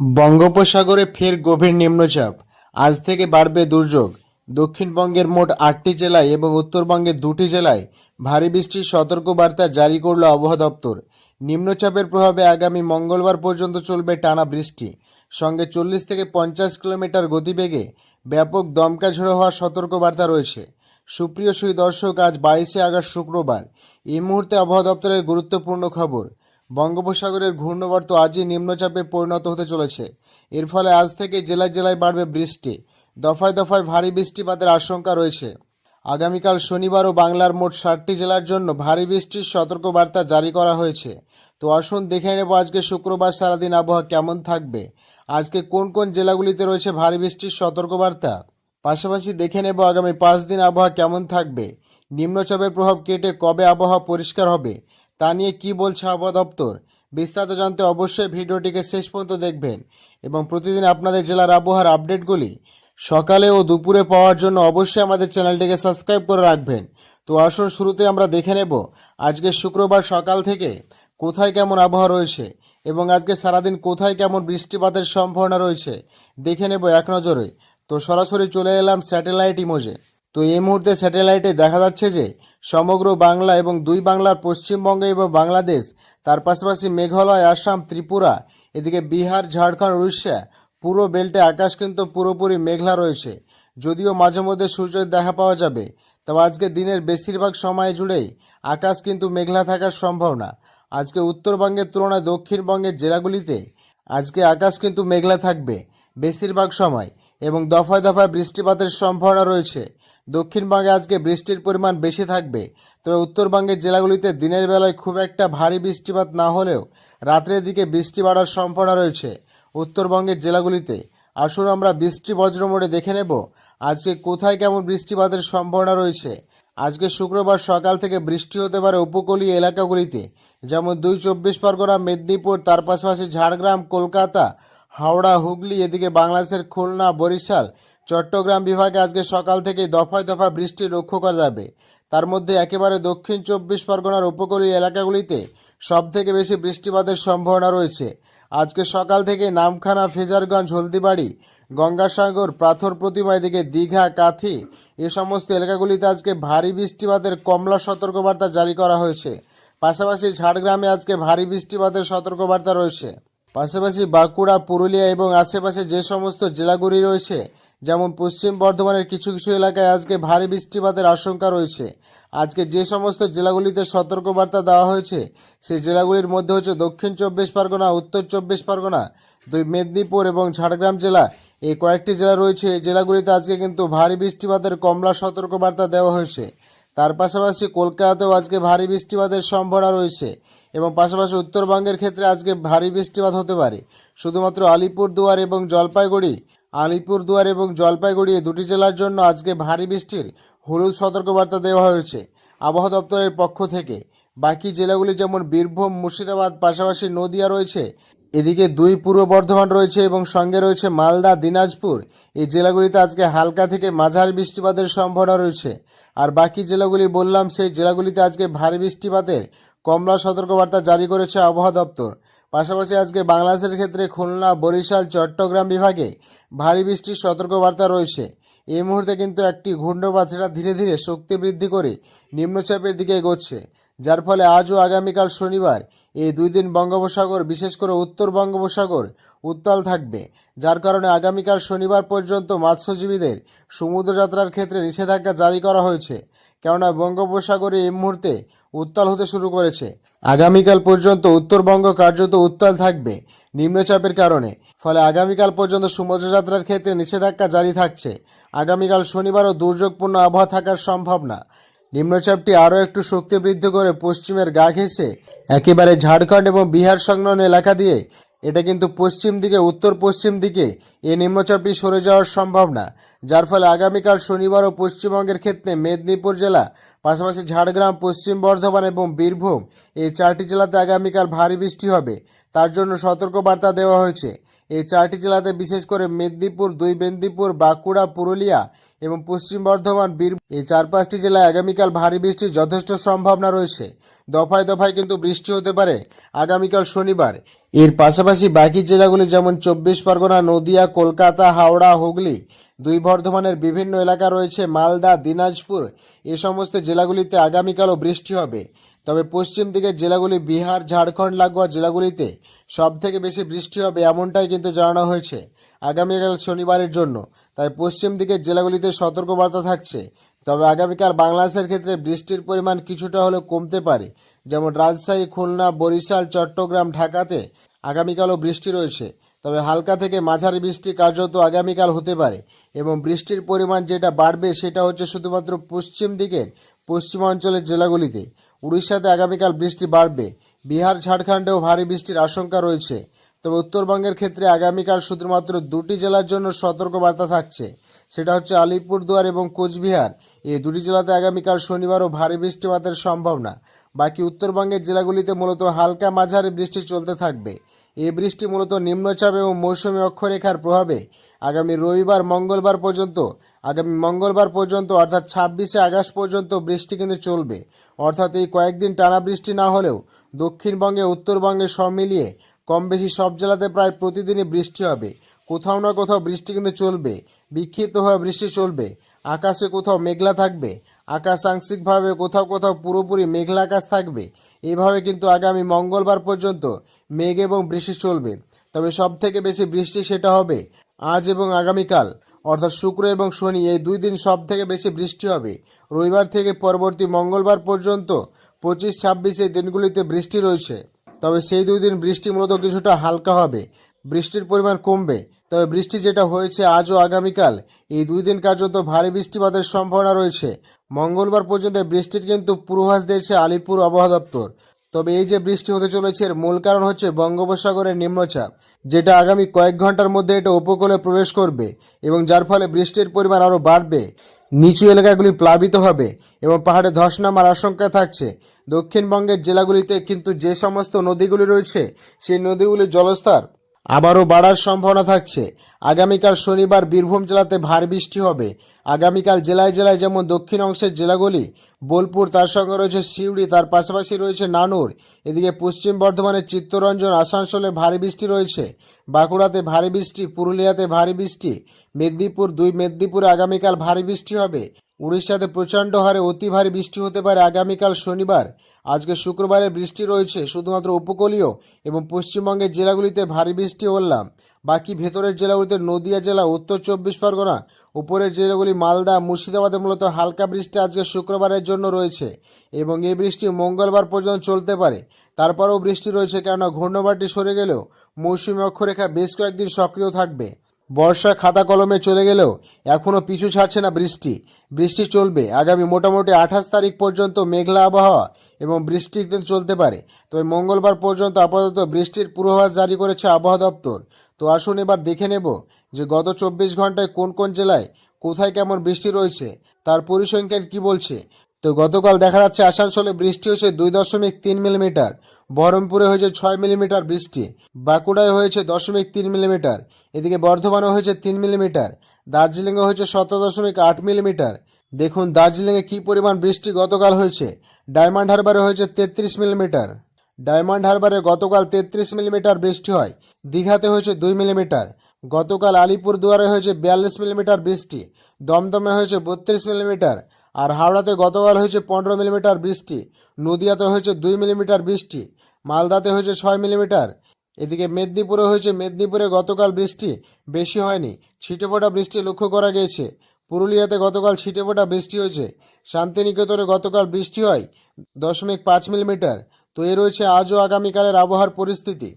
বঙ্গোপসাগরে ফের গভীর নিম্নচাপ। আজ থেকে বাড়বে দুর্যোগ। দক্ষিণবঙ্গের মোট আটটি জেলায় এবং উত্তরবঙ্গের দুটি জেলায় ভারী বৃষ্টির সতর্কবার্তা জারি করল আবহাওয়া দপ্তর। নিম্নচাপের প্রভাবে আগামী মঙ্গলবার পর্যন্ত চলবে টানা বৃষ্টি। সঙ্গে চল্লিশ থেকে পঞ্চাশ কিলোমিটার গতিবেগে ব্যাপক দমকা ঝোড়ো হওয়ার সতর্কবার্তা রয়েছে। সুপ্রিয় সুই দর্শক আজ বাইশে আগস্ট শুক্রবার। এই মুহূর্তে আবহাওয়া দপ্তরের গুরুত্বপূর্ণ খবর। বঙ্গোপসাগরের ঘূর্ণবর্ত আজই নিম্নচাপে পরিণত হতে চলেছে। এর ফলে আজ থেকে জেলায় জেলায় বাড়বে বৃষ্টি। দফায় দফায় ভারী বৃষ্টিপাতের আশঙ্কা রয়েছে। আগামীকাল শনিবার ও বাংলার মোট ষাটটি জেলার জন্য ভারী বৃষ্টির সতর্কবার্তা জারি করা হয়েছে। তো আসুন দেখে নেব আজকে শুক্রবার সারাদিন আবহাওয়া কেমন থাকবে। আজকে কোন কোন জেলাগুলিতে রয়েছে ভারী বৃষ্টির সতর্কবার্তা? পাশাপাশি দেখে নেব আগামী পাঁচ দিন আবহাওয়া কেমন থাকবে। নিম্নচাপের প্রভাব কেটে কবে আবহাওয়া পরিষ্কার হবে? তা নিয়ে কি বলছে আবহাওয়া দপ্তর? বিস্তারিত জানতে অবশ্যই ভিডিওটিকে শেষ পর্যন্ত দেখবেন এবং প্রতিদিন আপনাদের জেলার আবহাওয়ার আপডেটগুলি সকালে ও দুপুরে পাওয়ার জন্য অবশ্যই আমাদের চ্যানেলটিকে সাবস্ক্রাইব করে রাখবেন। তো আসুন শুরুতে আমরা দেখে নেব আজকে শুক্রবার সকাল থেকে কোথায় কেমন আবহাওয়া রয়েছে এবং আজকে সারাদিন কোথায় কেমন বৃষ্টিপাতের সম্ভাবনা রয়েছে, দেখে নেব এক নজরে। তো সরাসরি চলে এলাম স্যাটেলাইট ইমোজে। তো এই মুহূর্তে স্যাটেলাইটে দেখা যাচ্ছে যে সমগ্র বাংলা এবং দুই বাংলার পশ্চিমবঙ্গ এবং বাংলাদেশ, তার পাশাপাশি মেঘালয়, আসাম, ত্রিপুরা, এদিকে বিহার, ঝাড়খণ্ড, উড়িষ্যা পুরো বেল্টে আকাশ কিন্তু পুরোপুরি মেঘলা রয়েছে। যদিও মাঝে মধ্যে সূর্যের দেখা পাওয়া যাবে, তবে আজকে দিনের বেশিরভাগ সময় জুড়েই আকাশ কিন্তু মেঘলা থাকার সম্ভাবনা। আজকে উত্তরবঙ্গের তুলনায় দক্ষিণবঙ্গের জেলাগুলিতে আজকে আকাশ কিন্তু মেঘলা থাকবে বেশিরভাগ সময় এবং দফায় দফায় বৃষ্টিপাতের সম্ভাবনা রয়েছে। দক্ষিণবঙ্গে আজকে বৃষ্টির পরিমাণ বেশি থাকবে। তবে উত্তরবঙ্গের জেলাগুলিতে দিনের বেলায় খুব একটা ভারী বৃষ্টিপাত না হলেও রাত্রের দিকে বৃষ্টি বাড়ার সম্ভাবনা রয়েছে উত্তরবঙ্গের জেলাগুলিতে। আসুন আমরা বৃষ্টি বজ্র মোড়ে দেখে নেব আজকে কোথায় কেমন বৃষ্টিপাতের সম্ভাবনা রয়েছে। আজকে শুক্রবার সকাল থেকে বৃষ্টি হতে পারে উপকূলীয় এলাকাগুলিতে, যেমন দুই চব্বিশ পরগনা, মেদিনীপুর, তার পাশাপাশি ঝাড়গ্রাম, কলকাতা, হাওড়া, হুগলি, এদিকে বাংলাদেশের খুলনা, বরিশাল চট্টগ্রাম বিভাগে আজকে সকাল থেকে দফায় দফায় বৃষ্টি লক্ষ্য করা যাবে। তার মধ্যে একেবারে দক্ষিণ চব্বিশ পরগনার উপকূলীয় এলাকাগুলিতে সব থেকে বেশি বৃষ্টিপাতের সম্ভাবনা রয়েছে। আজকে সকাল থেকে নামখানা, ফেজারগঞ্জ, হলদিবাড়ি, গঙ্গাসাগর, পাথর প্রতিমা এদিকে দীঘা, কাথি এ সমস্ত এলাকাগুলিতে আজকে ভারী বৃষ্টিপাতের কমলা সতর্কবার্তা জারি করা হয়েছে। পাশাপাশি ঝাড়গ্রামে আজকে ভারী বৃষ্টিপাতের সতর্কবার্তা রয়েছে। পাশাপাশি বাঁকুড়া, পুরুলিয়া এবং আশেপাশে যে সমস্ত জেলাগুলি রয়েছে যেমন পশ্চিম বর্ধমানের কিছু কিছু এলাকায় আজকে ভারী বৃষ্টিপাতের আশঙ্কা রয়েছে। আজকে যে সমস্ত জেলাগুলিতে সতর্কবার্তা দেওয়া হয়েছে, সেই জেলাগুলির মধ্যে হচ্ছে দক্ষিণ চব্বিশ পরগনা, উত্তর চব্বিশ পরগনা, দুই মেদিনীপুর এবং ঝাড়গ্রাম জেলা। এই কয়েকটি জেলা রয়েছে, এই জেলাগুলিতে আজকে কিন্তু ভারী বৃষ্টিপাতের কমলা সতর্কবার্তা দেওয়া হয়েছে। তার পাশাপাশি কলকাতাতেও আজকে ভারী বৃষ্টিপাতের সম্ভাবনা রয়েছে এবং পাশাপাশি উত্তরবঙ্গের ক্ষেত্রে আজকে ভারী বৃষ্টিপাত হতে পারে। শুধুমাত্র আলিপুরদুয়ার এবং জলপাইগুড়ি আলিপুরদুয়ার এবং জলপাইগুড়ি দুটি জেলার জন্য আজকে ভারী বৃষ্টির হলুদ সতর্কবার্তা দেওয়া হয়েছে। আবহাওয়া দপ্তরের পক্ষ থেকে। বাকি জেলাগুলি যেমন বীরভূম, মুর্শিদাবাদ, পাশাপাশি নদিয়া রয়েছে। এদিকে দুই পূর্ব বর্ধমান রয়েছে এবং সঙ্গে রয়েছে মালদা, দিনাজপুর। এই জেলাগুলিতে আজকে হালকা থেকে মাঝারি বৃষ্টিপাতের সম্ভাবনা রয়েছে। আর বাকি জেলাগুলি বললাম, সেই জেলাগুলিতে আজকে ভারী বৃষ্টিপাতের কমলা সতর্কবার্তা জারি করেছে আবহাওয়া দপ্তর। পাশাপাশি আজকে বাংলাদেশের ক্ষেত্রে খুলনা, বরিশাল, চট্টগ্রাম বিভাগে ভারী বৃষ্টির সতর্কবার্তা রয়েছে। এই মুহূর্তে কিন্তু একটি ঘূর্ণবাদ সেটা ধীরে ধীরে শক্তি বৃদ্ধি করে নিম্নচাপের দিকে এগোচ্ছে, যার ফলে আজ ও আগামীকাল শনিবার এই দুই দিন বঙ্গোপসাগর, বিশেষ করে উত্তর বঙ্গোপসাগর, উত্তাল থাকবে। যার কারণে আগামীকাল শনিবার পর্যন্ত মৎস্যজীবীদের সমুদ্রযাত্রার ক্ষেত্রে নিষেধাজ্ঞা জারি করা হয়েছে। কেননা বঙ্গোপসাগরে এই মুহূর্তে উত্তাল হতে শুরু করেছে। আগামীকাল পর্যন্ত উত্তরবঙ্গ কার্যত উত্তাল থাকবে নিম্নচাপের কারণে। ফলে আগামীকাল পর্যন্ত সমুদ্রযাত্রার ক্ষেত্রে নিষেধাজ্ঞা জারি থাকছে। আগামীকাল শনিবারও দুর্যোগপূর্ণ আবহাওয়া থাকার সম্ভাবনা। নিম্নচাপটি আরও একটু শক্তি বৃদ্ধি করে পশ্চিমের গা ঘেঁষে একেবারে ঝাড়খণ্ড এবং বিহার সংলগ্ন এলাকা দিয়ে এটা কিন্তু পশ্চিম দিকে, উত্তর পশ্চিম দিকে এ নিম্নচাপটি সরে যাওয়ার সম্ভাবনা, যার ফলে আগামীকাল শনিবার ও পশ্চিমবঙ্গের ক্ষেত্রে মেদিনীপুর জেলা, পাশাপাশি ঝাড়গ্রাম, পশ্চিম বর্ধমান এবং বীরভূম এই চারটি জেলাতে আগামীকাল ভারী বৃষ্টি হবে। তার জন্য সতর্কবার্তা দেওয়া হয়েছে। এই চারটি জেলাতে বিশেষ করে মেদিনীপুর, দুই মেদিনীপুর, বাঁকুড়া, পুরুলিয়া এবং পশ্চিম বর্ধমান, বীর এই চার পাঁচটি জেলায় আগামীকাল ভারী বৃষ্টির যথেষ্ট সম্ভাবনা রয়েছে। দফায় দফায় কিন্তু বৃষ্টি হতে পারে আগামীকাল শনিবার। এর পাশাপাশি বাকি জেলাগুলি যেমন চব্বিশ পরগনা, নদিয়া, কলকাতা, হাওড়া, হুগলি, দুই বর্ধমানের বিভিন্ন এলাকা রয়েছে, মালদা, দিনাজপুর। এ সমস্ত জেলাগুলিতে আগামীকালও বৃষ্টি হবে। তবে পশ্চিম দিকের জেলাগুলি বিহার, ঝাড়খণ্ড, লাগোয়া জেলাগুলিতে সব থেকে বেশি বৃষ্টি হবে এমনটাই কিন্তু জানানো হয়েছে আগামীকাল শনিবারের জন্য। তাই পশ্চিম দিকের জেলাগুলিতে সতর্কবার্তা থাকছে। তবে আগামীকাল বাংলাদেশের ক্ষেত্রে বৃষ্টির পরিমাণ কিছুটা হলেও কমতে পারে। যেমন রাজশাহী, খুলনা, বরিশাল, চট্টগ্রাম, ঢাকাতে আগামীকালও বৃষ্টি রয়েছে। তবে হালকা থেকে মাঝারি বৃষ্টি কার্যত আগামীকাল হতে পারে এবং বৃষ্টির পরিমাণ যেটা বাড়বে সেটা হচ্ছে শুধুমাত্র পশ্চিম দিকের পশ্চিমাঞ্চলের জেলাগুলিতে। উড়িষ্যাতে আগামীকাল বৃষ্টি বাড়বে। বিহার, ঝাড়খণ্ডেও ভারী বৃষ্টির আশঙ্কা রয়েছে। তবে উত্তরবঙ্গের ক্ষেত্রে আগামীকাল শুধুমাত্র দুটি জেলার জন্য সতর্কবার্তা থাকছে। সেটা হচ্ছে আলিপুরদুয়ার এবং কোচবিহার। এই দুটি জেলাতে আগামীকাল শনিবারও ভারী বৃষ্টিপাতের সম্ভাবনা। বাকি উত্তরবঙ্গের জেলাগুলিতে মূলত হালকা মাঝারি বৃষ্টি চলতে থাকবে। এই বৃষ্টি মূলত নিম্নচাপ এবং মৌসুমী অক্ষরেখার প্রভাবে আগামী রবিবার, মঙ্গলবার পর্যন্ত আগামী মঙ্গলবার পর্যন্ত, অর্থাৎ ছাব্বিশে আগস্ট পর্যন্ত বৃষ্টি কিন্তু চলবে। অর্থাৎ এই কয়েকদিন টানা বৃষ্টি না হলেও দক্ষিণবঙ্গে, উত্তরবঙ্গে সব মিলিয়ে কম বেশি সব জেলাতে প্রায় প্রতিদিনই বৃষ্টি হবে। কোথাও না কোথাও বৃষ্টি কিন্তু চলবে, বিক্ষিপ্তভাবে বৃষ্টি চলবে। আকাশে কোথাও মেঘলা থাকবে আকাশ আংশিকভাবে কোথাও কোথাও পুরোপুরি মেঘলা আকাশ থাকবে। এভাবে কিন্তু আগামী মঙ্গলবার পর্যন্ত মেঘ এবং বৃষ্টি চলবে। তবে সব থেকে বেশি বৃষ্টি সেটা হবে আজ এবং আগামীকাল। অর্থাৎ শুক্র এবং শনি এই দুই দিন সব থেকে বেশি বৃষ্টি হবে। রবিবার থেকে পরবর্তী মঙ্গলবার পর্যন্ত পঁচিশ ছাব্বিশ এই দিনগুলিতে বৃষ্টি রয়েছে। তবে সেই দুই দিন বৃষ্টি মূলত কিছুটা হালকা হবে। বৃষ্টির পরিমাণ কমবে। তবে বৃষ্টি যেটা হয়েছে আজ ও আগামীকাল, এই দুই দিন কার্যত ভারী বৃষ্টিপাতের সম্ভাবনা রয়েছে। মঙ্গলবার পর্যন্ত বৃষ্টির কিন্তু পূর্বাভাস দিয়েছে আলিপুর আবহাওয়া দপ্তর। তবে এই যে বৃষ্টি হতে চলেছে, এর মূল কারণ হচ্ছে বঙ্গোপসাগরের নিম্নচাপ, যেটা আগামী কয়েক ঘণ্টার মধ্যে এটা উপকূলে প্রবেশ করবে এবং যার ফলে বৃষ্টির পরিমাণ আরও বাড়বে। নিচু এলাকাগুলি প্লাবিত হবে এবং পাহাড়ে ধস নামার আশঙ্কা থাকছে। দক্ষিণবঙ্গের জেলাগুলিতে কিন্তু যে সমস্ত নদীগুলি রয়েছে, সেই নদীগুলির জলস্তর আবারও বাড়ার সম্ভাবনা থাকছে। আগামীকাল শনিবার বীরভূম জেলাতে ভারী বৃষ্টি হবে। আগামীকাল জেলায় জেলায় যেমন দক্ষিণ অংশের জেলাগুলি, বোলপুর, তার সঙ্গে রয়েছে সিউড়ি, তার পাশাপাশি রয়েছে নানুর। এদিকে পশ্চিম বর্ধমানের চিত্তরঞ্জন, আসানসোলে ভারী বৃষ্টি রয়েছে। বাঁকুড়াতে ভারী বৃষ্টি, পুরুলিয়াতে ভারী বৃষ্টি। মেদিনীপুর দুই, মেদিনীপুরে আগামীকাল ভারী বৃষ্টি হবে। উড়িষ্যাতে প্রচণ্ড হারে অতি ভারী বৃষ্টি হতে পারে আগামীকাল শনিবার। আজকে শুক্রবারে বৃষ্টি রয়েছে শুধুমাত্র উপকূলীয় এবং পশ্চিমবঙ্গের জেলাগুলিতে ভারী বৃষ্টি বললাম বাকি ভেতরের জেলাগুলিতে নদিয়া জেলা, উত্তর চব্বিশ পরগনা, উপরের জেলাগুলি মালদা, মুর্শিদাবাদে মূলত হালকা বৃষ্টি আজকে শুক্রবারের জন্য রয়েছে এবং এই বৃষ্টি মঙ্গলবার পর্যন্ত চলতে পারে। তারপরেও বৃষ্টি রয়েছে কেননা ঘূর্ণবাটি সরে গেলেও মৌসুমী অক্ষরেখা বেশ কয়েকদিন সক্রিয় থাকবে। বর্ষা খাতা কলমে চলে গেলেও এখনও পিছু ছাড়ছে না বৃষ্টি। বৃষ্টি চলবে। আগামী মোটামুটি আঠাশ তারিখ পর্যন্ত মেঘলা আবহাওয়া এবং বৃষ্টি দিন চলতে পারে। তবে মঙ্গলবার পর্যন্ত আপাতত বৃষ্টির পূর্বাভাস জারি করেছে আবহাওয়া দপ্তর। তো আসুন এবার দেখে নেব যে গত চব্বিশ ঘন্টায় কোন কোন জেলায় কোথায় কেমন বৃষ্টি রয়েছে, তার পরিসংখ্যান কি বলছে। তো গতকাল দেখা যাচ্ছে আসানসোলে বৃষ্টি হয়েছে দুই দশমিক তিন মিলিমিটার, বহরমপুরে হয়েছে ছয় মিলিমিটার বৃষ্টি, বাঁকুড়ায় হয়েছে দশমিক তিন মিলিমিটার, এদিকে বর্ধমানে হয়েছে তিন মিলিমিটার, দার্জিলিংয়ে হয়েছে সতেরো দশমিক আট মিলিমিটার। দেখুন দার্জিলিংয়ে কী পরিমাণ বৃষ্টি গতকাল হয়েছে, ডায়মন্ড হারবারে হয়েছে তেত্রিশ মিলিমিটার। ডায়মন্ড হারবারে গতকাল তেত্রিশ মিলিমিটার বৃষ্টি হয়, দীঘাতে হয়েছে দুই মিলিমিটার, গতকাল আলিপুর দুয়ারে হয়েছে বিয়াল্লিশ মিলিমিটার বৃষ্টি, দমদমে হয়েছে বত্রিশ মিলিমিটার আর হাওড়াতে গতকাল হয়েছে পনেরো মিলিমিটার বৃষ্টি, নদিয়াতে হয়েছে দুই মিলিমিটার বৃষ্টি, মালদাতে হয়েছে ছয় মিলিমিটার। এদিকে মেদিনীপুরে হয়েছে, মেদিনীপুরে গতকাল বৃষ্টি বেশি হয়নি, ছিটেফোঁটা বৃষ্টি লক্ষ্য করা গিয়েছে পুরুলিয়াতে গতকাল ছিটেফোঁটা বৃষ্টি হয়েছে, শান্তিনিকেতনে গতকাল বৃষ্টি হয় দশমিক পাঁচ মিলিমিটার। তো এ রয়েছে আজও আগামীকালের আবহাওয়ার পরিস্থিতি।